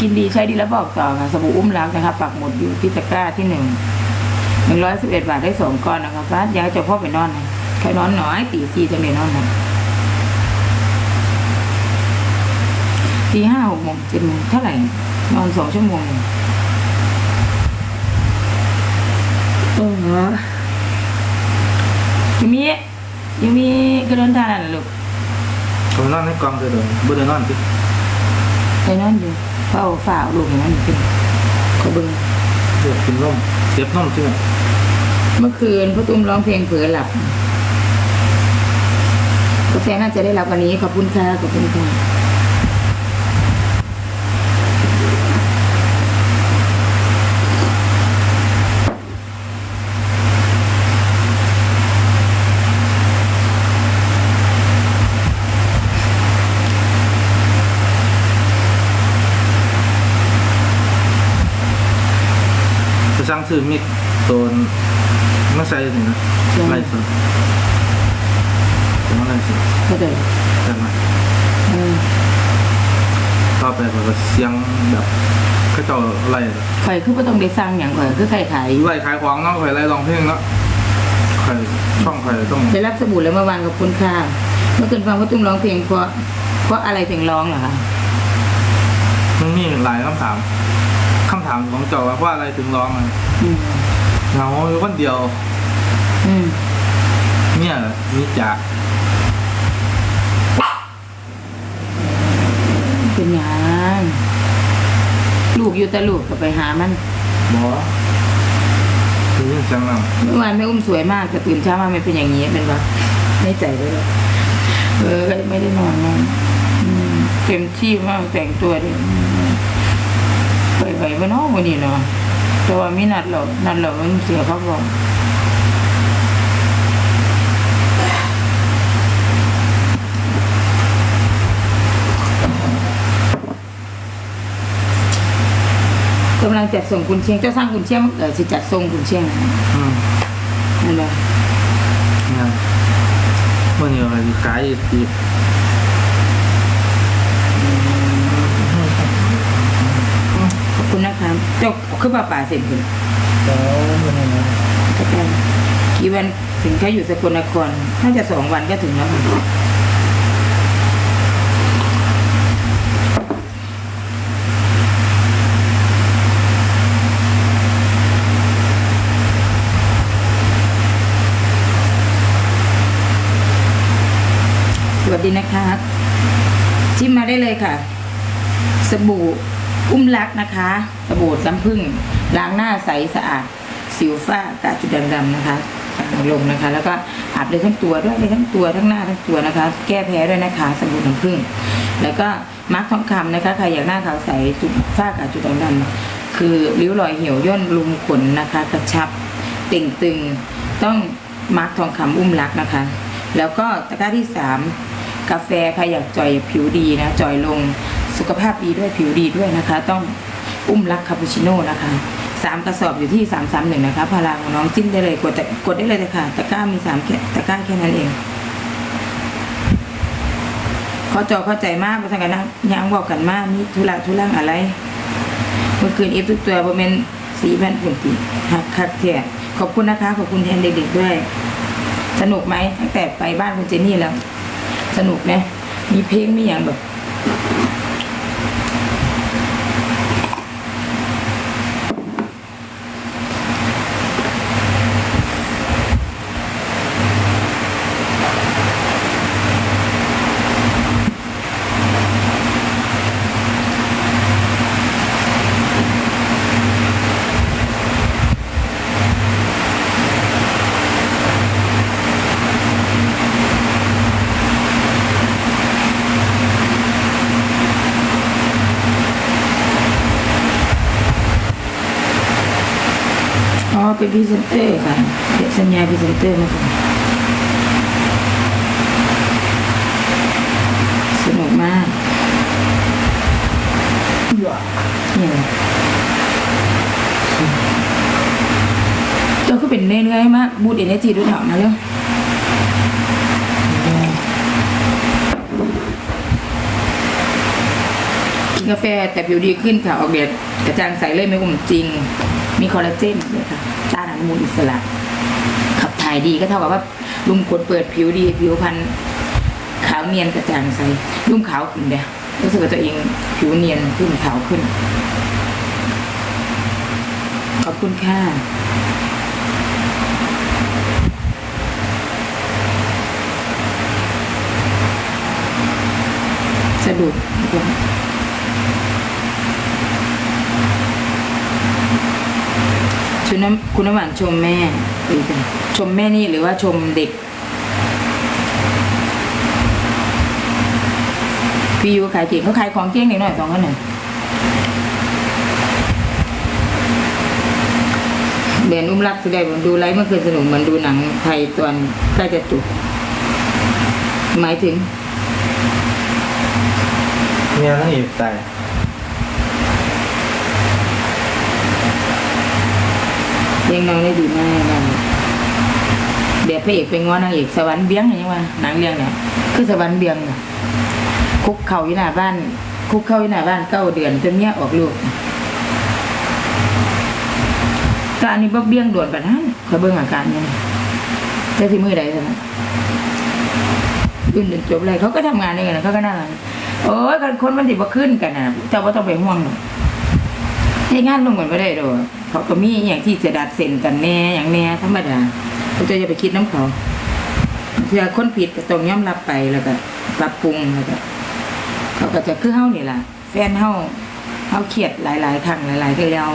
กินดีใช้ดีแล้วบอกต่อค่ะสบู่อุ้มรักนะคะปักหมุดอยู่ที่ตะกร้าที่หนึ่งหนึ่งร้อยสิบเอ็ดบาทได้สองก้อนนะคะฟ้าอยากให้เจ้าพ่อไปนอนนะใครนอนหน่อยตีสี่จะไม่นอนนะตีห้าหกโมงเจ็ดโมงเท่าไหร่ นอนสองชั่วโมงเองโอ้โหยูมิยูมิก็เดินทางนั่นแหละลูกผมนอนในกองเธอเดินบ่ได้นอนติไปนอนอยู่ เฝ้าฝ่าเอาลูกอย่างนั้นอยู่เป็นเขาเบึงเดือดกินนมเจ็บนมใช่ไหมเมื่อคืนพ่อตุ้มร้องเพลงเผลอหลับกาแฟน่าจะได้รับวันนี้ขอบคุณค่ะขอบคุณค่ะ ซื้อมิดโดนมาใส่ถึงนะไล่สดผมว่าไล่สดก็เดินได้ไหมเออต่อไปก็เสียงแบบเขาเจ้าไล่ข่อยคือไม่ต้องได้สร้างอย่างข่อยคือใครขายอยู่ไล่ขายของเนาะใครไล่ร้องเพลงเนาะใครช่องใครต้องได้รับสบู่แล้วเมื่อวานขอบคุณค่ะเมื่อคืนฟังพ่อตุ้มร้องเพลงเพราะเพราะอะไรถึงร้องเหรอคะมันมีหลายคำถามคำ ถามของเจ้าว่าอะไรถึงร้องอะอืมเหงาอยู่คนเดียว อืมเนี่ยมีจ่าเป็นหยังลูกอยู่แต่ลูกก็ไปหามันบอคือเรื่องจังนั้นเมื่อวานแม่อุ้มสวยมากแต่ตื่นเช้ามาไม่เป็นอย่างนี้เป็นปะไม่ใจเลยหรอกเออก็ไม่ได้นอนนอนอืมเต็มที่มากแต่งตัวดิ ไปไปไปเนอกวันนี้เนาะแต่ว่ามีนัดเรานัดเรามันเสียพักผ่อนกำลังจัดส่งคุณเชียงเจ้าสร้างคุณเชียงเออสิจัดส่งคุณเชียงอืมนั่นแหละเนี่ยเมื่อนี้อะไรดีขายดีข จ้าคือป่าป่าเสร็จคุณแล้วเป็นยังไงเข้าใจกี่วันถึงแค่อยู่สกลนครน่าจะสองวันก็ถึงแล้วค่ะสวัสดีนะคะ จิ้มมาได้เลยค่ะ สบู่ อุ้มรักนะคะสบู่น้ำผึ้งล้างหน้าใสสะอาด สิวฝ้ากระจุดด่างๆนะคะลงนะคะ แล้วก็อาบเลยทั้งตัวด้วยเลยทั้งตัวทั้งหน้าทั้งตัวนะคะ แก้แพ้ด้วยนะคะสบู่น้ำผึ้งแล้วก็มาร์คทองคำนะคะใครอยากหน้าขาวใสจุดฝ้ากระจุดด่างๆคือริ้วรอยเหี่ยวย่นรุมขนนะคะ กระชับเต่งตึงต้องมาร์คทองคำอุ้มรักนะคะ แล้วก็ตะกร้าที่สามกาแฟใครอยากจ่อยผิวดีนะจ่อยลง สุขภาพดีด้วยผิวดีด้วยนะคะ ต้องอุ้มรักคาปูชิโน่นะคะสามกระสอบอยู่ที่สามสามหนึ่งนะคะพาราของน้องจิ้มได้เลยกดแต่กดได้เลยค่ะตะกร้ามีสามแค่ตะกร้าแค่นั้นเองเข้าจอเข้าใจมากภาษากันนะยังบอกกันมากมีธุระธุรังอะไร เมื่อคืนเอฟทุกตัวบรเวณสีแผ่นผุนตีหักคักแท้ขอบคุณนะคะ ขอบคุณแทนเด็กๆด้วย สนุกไหมตั้งแต่ไปบ้านคุณเจนนี่แล้ว สนุกไหมมีเพลงมีอย่างแบบ เป็นพรีเซนเตอร์ค่ะเดี๋ยวสัญญาพรีเซนเตอร์มาก่อนสนุกมากเนี่ยเจ้าก็เป็นเนื่อยๆมากบูดเอเนจีด้วยเถอะมาเร็วกินกาแฟแต่ผิวดีขึ้นค่ะ ออกแดดกระจ่างใสเลยไม่อุ่มจริง มีคอลลาเจนด้วยค่ะ ต้านอนุมูลอิสระ ขับถ่ายดีก็เท่ากับว่าลุมกดเปิดผิวดี ผิวพรรณขาวเนียนกระจ่างใสลุมขาวขึ้นเดียรู้สึกว่าตัวเองผิวเนียนขึ้นขาวขึ้น ขอบคุณค่ะสะดุด ชุนน้ำคุณน้ำหวานชมแม่ดีจังชมแม่นี่หรือว่าชมเด็ก พี่ยูขายเก่งเขาขายของเก่งหน่อยหน่อยสองคนหนึ่งเรียนอุ้มรักแสดงดูไลฟ์เมื่อคืนสนุกเหมือนดูหนังไทยตอนใกล้จะจบหมายถึงเมียนั่งอีกตาย เลี้ยงน้องได้ดีมากนะเดี๋ยวพระเอกเป็นง้อนางเอกสวรรค์เบี้ยงอย่างนี้ว่าหนังเรื่องเนี่ยคือสวรรค์เบี้ยงน่ะคุกเข่าอยู่หน้าบ้าน คุกเข่าอยู่หน้าบ้านเก้าเดือนจนเนี้ยออกลูกก็อันนี้บ่เบี้ยงด่วนปานนั้นคอยเบิ่งอาการยู่นี่แต่ที่มือใดเท่านั้นขึ้นจนจบเลยเขาก็ทำงานเองนะเขาก็น่ารักโอ้ยคนมันสิบ่ขึ้นกันนะเจ้าบ่ต้องไปห่วงหรอก ให้งานลงกันไม่ได้ดอกเขาก็มีอย่างที่จะดัดเส้นกันแน่อย่างแน่ธรรมดาเขาจะอย่าไปคิดน้ำเขาเพื่อคนผิดก็ต้องยอมรับไปแล้วก็ปรับปรุงแล้วก็เขาก็จะคือเฮานี่ล่ะ แฟนเฮาเฮาเครียดหลายๆครั้งหลายๆเที่ยว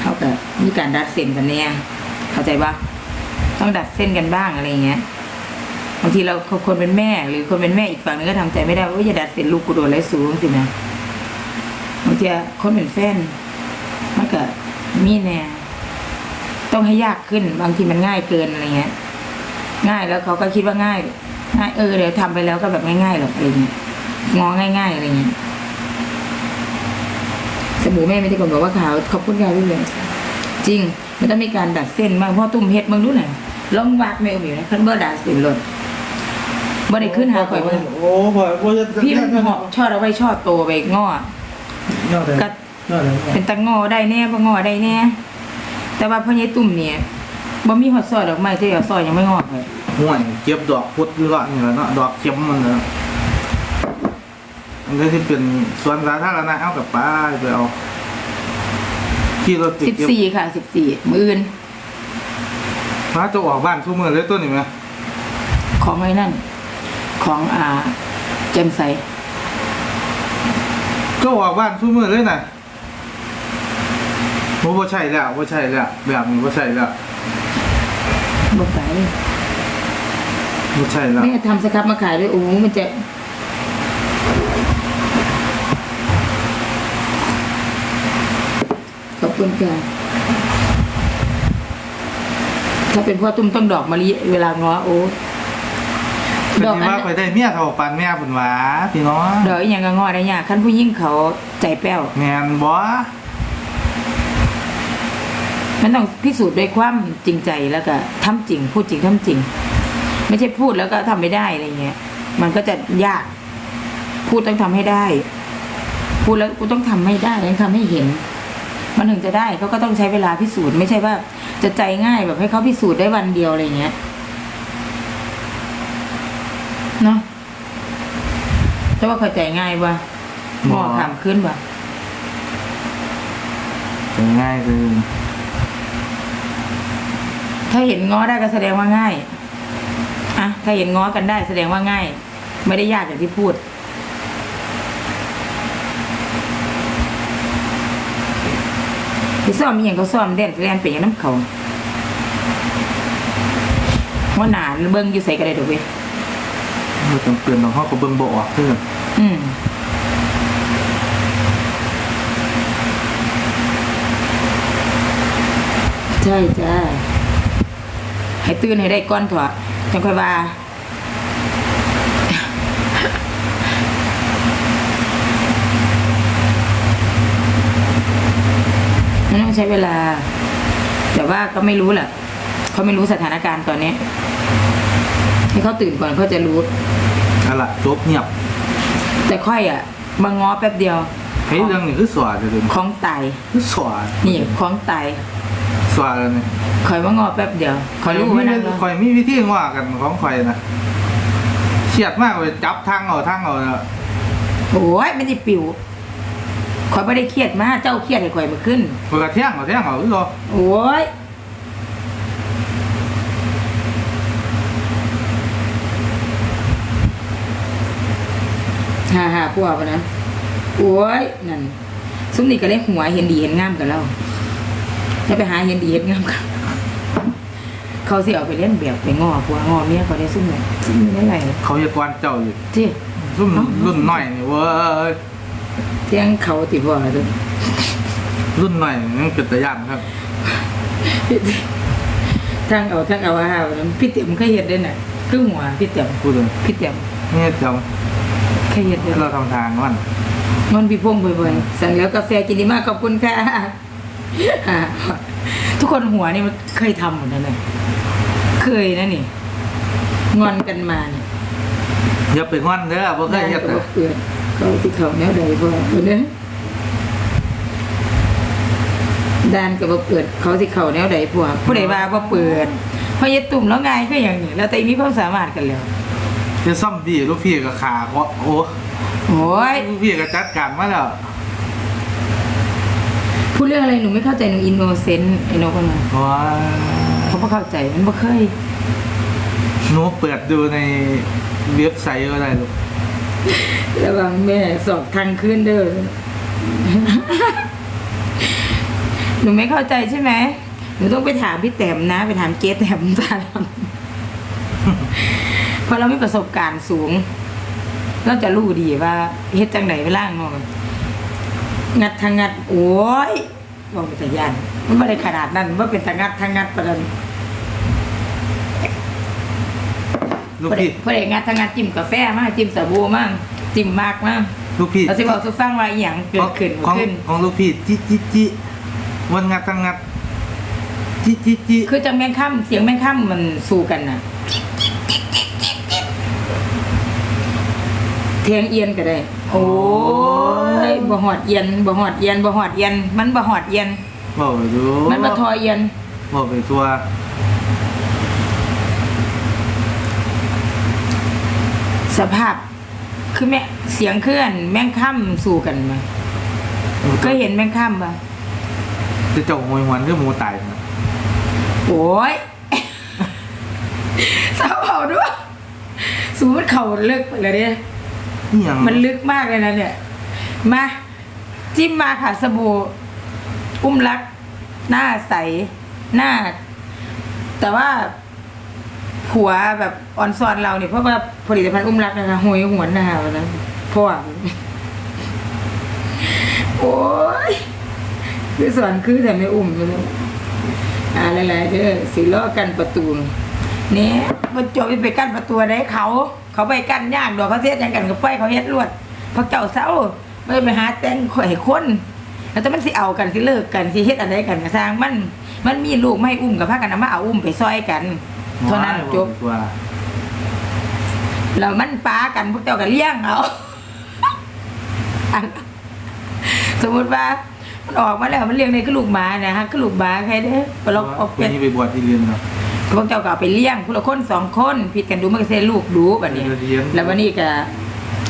เฮาก็มีการดัดเส้นกันแน่เข้าใจปะต้องดัดเส้นกันบ้างอะไรอย่างเงี้ยบางทีเราคนเป็นแม่ หรือคนเป็นแม่อีกฝั่งนึงก็ทำใจไม่ได้ว่าจะดัดเส้นลูกกูโดนอะไรสูงสินะบางทีคนเป็นแฟน ก็มีแน่ต้องให้ยากขึ้น บางทีมันง่ายเกินอะไรเงี้ย ง่ายแล้วเขาก็คิดว่าง่ายง่ายเออเดี๋ยวทำไปแล้วก็แบบง่ายๆหรอกอะไรเงี้ยงอง่ายๆอะไรเงี้ยสบู่แม่ไม่ได้คนบอกว่าขาวขอบคุณยายด้วยเลยจริงมันต้องมีการดัดเส้นบ้างเพราะตุ้มเฮ็ดมึงดูหน่อยลองวาดแมวอยู่นะคันเบอร์ดัดเส้นหลดบ่ได้ขึ้นหาข่อยบ่โอ้พอว่าจะพี่มันเหาะชอดเอาไว้ชอดโตไปงอยอดเลยก็ยอด เลยเป็นตะงอได้แน่บ่งอได้แน่แต่ว่าพ่อใหญ่ตุ่มเนี่ยบ่มีฮอดซอยดอกไม้ที่เอาซอยยังไม่งอกเลยห่วยเก็บดอกพุดอยู่ละนี่แหละเนาะดอกเข็มมันเนาะมันก็ที่เป็นสวนสาธารณะเอากับป้าไปเอาขี่รถติดเก็บ14ค่ะ14มื้ออื่นมาจะออกบ้านทุกมือเลยตัวนี้ไหมของไอ้นั่น ของอ่าแจ่มใสก็ออกบ้านทุกมือเลยน่ะ โอ้บ่ใช่แล้วบ่ใช่แล้วแบบนี้บ่ใช่แล้วบ่ไปบ่ใช่แล้วแม่ทำสครับมาขายด้วยโอ้โหมันจะขอบคุณค่ะถ้าเป็นพ่อตุ้มต้องดอกมะลิเวลาง้อโอ้เป็นดอกที่อันว่าไปได้เมียเท่าปันแม่ผุนหวาพี่น้องดอกอหย่างก็ง้อได้ยากคันผู้ยิ่งเขาใจแป้วแมนบ่ มันต้องพิสูจน์ด้วยความจริงใจแล้วก็ทำจริง พูดจริงทำจริง ไม่ใช่พูดแล้วก็ทำไม่ได้อะไรเงี้ย มันก็จะยาก พูดต้องทำให้ได้ พูดแล้วกูต้องทำให้ได้ต้องทำให้เห็น มันถึงจะได้เขาก็ต้องใช้เวลาพิสูจน์ไม่ใช่ว่าจะใจง่ายแบบให้เขาพิสูจน์ได้วันเดียวอะไรเงี้ยเนาะแต่ว่าเข้าใจง่ายว่ะหมอถามขึ้นว่ะเป็นง่ายคือ ถ้าเห็นง้อได้ก็แสดงว่าง่ายอะถ้าเห็นง้อกันได้แสดงว่าง่าย ไม่ได้ยากอย่างที่พูด ที่ซ่อมมีอย่างเขาซ่อมเด่นแลนเป็นอย่างน้ำเขาว่าหนาเบิ้งอยู่ใส่กระไดดอกเว้ยบ่ต้องเปลี่ยนดอกเฮาก็เบิ่งบ่ออกคืออืมใช่จ้า ให้ตื่นให้ได้ก้อนเถอะจังค่อยว่ามันต้องใช้เวลา แต่ว่าก็ไม่รู้แหละเขาไม่รู้สถานการณ์ตอนนี้ให้เขาตื่นก่อนเขาจะรู้เอาล่ะจบเงียบ แต่ค่อยอะมาง้อแป๊บเดียวเฮ้ยเรื่องนี้คือสวดเลยของตายคือสวดนี่ของตาย สวดเลยเนี่ยคอยว่างอแป๊บเดียวคอยรู้ว่านั่งรอคอยมีวิธีว่ากันของคอยนะเครียดมากเลยจับทางเอาทางเอาน่ะโอ้ยมันจะปิวคอยไม่ได้เครียดมากเจ้าเครียดให้คอยมาขึ้นเปิดกระเที่ยงเอาเที่ยงเอาคือก็โอ้ยฮ่าฮ่าพวกนะโอ้ยนั่นซุ้มนี่ก็เลยหัวเห็นดีเห็นงามกับเรา จะไปหาเห็นดีเห็นงามกันเขาเสียเอาไปเล่นแบบไปงอผัวงอเมียเขาได้ซุ่มเนี่ยซุ่มไม่ไรเขาจะกวนเจ้าอยู่ที่รุ่นรุ่นหน่อยนี่เว้ยเที่ยงเขาติบ่ตัวรุ่นหน่อยนี่เป็นตะยานครับทั้งเอาทั้งเอาอาหารนั้นพี่เต็มเคยเห็ดได้น่ะคือหัวพี่เต็มพูดเลยพี่เต็มนี่จเคยเห็ดได้ำเราทำทางมันมันพี่พงบ่อยๆสั่งแล้วกาแฟกินดีมากขอบคุณค่ะอ่า ทุกคนหัวนี่มันเคยทำหมดนั่นเลยเคยนะนี่ งอนกันมาเนี่ยอย่าไปงอนเด้อบ่เคยเฮ็ดกันะบเปื่อนเขาที่เขาแนวใดบ่เด้อด้านกับบ่เปิดเขาที่เขาแนวใดพวกผู้ใดว่าบ่เปิดเพราะยายตุ่มแล้วไงก็อย่างนี้แล้วแต่มีความสามารถกันแล้วจะซ่อมดีลูกพี่ก็ขาเพราะโอ้โอ้ยลูกพี่ก็จัดการมาแล้ว พูดเรื่องอะไรหนูไม่เข้าใจหนูอินโนเซนต์ไอ้นกมันน่ะว้าเขาไม่เข้าใจมันบ่เคยหนูเปิดดูในเว็บไซต์ก็ได้ลูกระวังแม่สอบทางขึ้นเด้อ หนูไม่เข้าใจใช่ไหมหนูต้องไปถามพี่แต้มนะ ไปถามเกสแต้มตาดำเพราะเรามีประสบการณ์สูงเราจะรู้ดีว่าเฮ็ดจังไหนเวลางอน งัดทางงัด โอ้ยบอกเป็นตะยานมันไม่ได้ขนาดนั้นว่าเป็นทางงัดทางงัดประเด็นลูกพอได้พี่พอได้งัดทางงัดจิ้มกาแฟมาจิ้มสบู่มาจิ้มมากมาลูกพี่เราสิบอกสุฟังว่าอหย่างเกิดขึ้นของขึ้นของลูกพี่จิจิจิวันงัดตั้งงัดจิจิจิคือจังแม่งค่ำเสียงแม่งค่ำมันสู้กันน่ะเทียงเอียนก็ได้ โอ้ยบ่หอดเอียนบ่หอดเอียนบ่หอดเอียนมันบ่หอดเอียนบอกไปดูมันบ่ทอเอียนบอกไปตัวสภาพ คือแม่เสียงเคลื่อนแม่งค่ำสู้กันมาก็เห็นแม่งค่ำปะจะเจ้าหวยหวนคือหมูตายนะโอ้ยสาวเผาด้วยสูมันเข่าลึกไปเลยเนี่ย นี่ยังมันลึกมากเลยนะเนี่ย มา จิ้มมาค่ะสบู่อุ้มรัก หน้าใส หน้า แต่ว่าผัวแบบออนซอนเราเนี่ยเพราะว่าผลิตภัณฑ์อุ้มรักนะคะหวยหวนนะคะวันนั้นพ่อโอ้ยคือสอนคือแต่ไม่อุ้มเลยอ่าหลายๆเด้อสีล้อกันประตูเนี่ยมันจบไปกั้นประตูได้เขา เขาไปกั้นยากดอกเขาเสียจังกันกับไปเขาเฮ็ดลวดเพราะเจ้าเศร้าไม่ไปหาแต่งข่อยคนแล้วแต่มันสิเอากันสิเลิกกันสิเฮ็ดอะไรกันก็สร้างมันมันมีลูกไม่ให้อุ้มกับพากันเอามาเอาอุ้มไปซอยกันเท่านั้นจบตัวแล้วมันปากันพวกเจ้าก็เลี้ยงเอาอันสมมติว่ามันออกมาแล้วมันเลี้ยงในคือลูกหมานะฮะคือลูกหมาใครเด้อไปลอกเอาวัเป็นนนี้ไปบวชที่เรียนเนาะ พวกเจ้าก็เอาไปเลี้ยงคนละคนสองคนผิดกันดูมันก็เซลูกดูแบบนี้เลี้ยง แล้ววันนี้ก็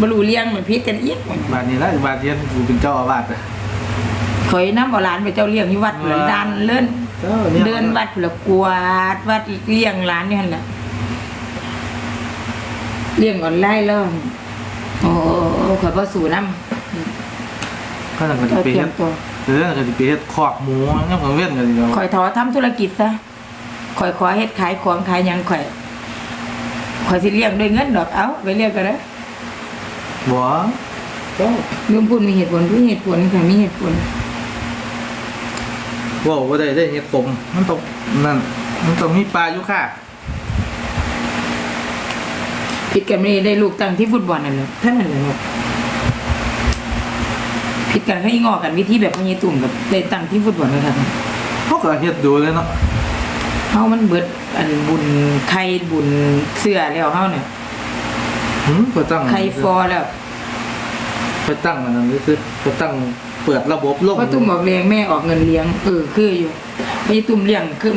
บรูเลี้ยงมันผิดกันอีกบาทนี้ละบาทเรียนกูเป็นเจ้าอาวาสอะคอยน้ำเอาหลานไปเจ้าเลี้ยงอยู่วัดเหมือนดันเลื่อนเจ้าเนี่ย เดินวัดแล้วกวาดวัดเลี้ยงหลานอยู่หั่นแหละเลี้ยงออนไลน์แล้วโอ้ขอยพ่อสู่น้ำก็นั่นก็จะเจ้าไปเตรีเฮ็ยดมตัว เออก็จะไปเฮ็ดคอกหมูเนี่ยผมเว้นกันดีแล้วคอยถอทำธุรกิจซะ คอยขอเฮ็ดขายของขายหยังคอยคอยสิเลี้ยงด้วยเงินดอกเอาไปเลี้ยงกันนะบ่เจ้าลุงพูดมีเหตุผลมีเหตุผลค่ะมีเหตุผลว่าบ่ได้ได้เฮ็ดผมมันต้องนั่นมันต้องมีปลาอยู่ค่ะผิดกันไม่ได้ลูกตั้งที่ฟุตบอลนั่นแหละท่านนั่นแหละลูกผิดกันให้งอกันวิธีแบบพญตุ่มกับได้ตั้งที่ฟุตบอลเลยครับเขาก็เฮ็ดดูเลยเนาะ เฮามันเบิดอันบุญไข่บุญเสื้อแล้วเฮาเนี่ยหืมก็ต้องไข่ฟอแล้วไปตั้งมันนั้นคือไปตั้งเปิดระบบล่มพ่อตุ้มออกแรงแม่ออกเงินเลี้ยงเออคืออยู่พี่ตุ้มเลี้ยงคือ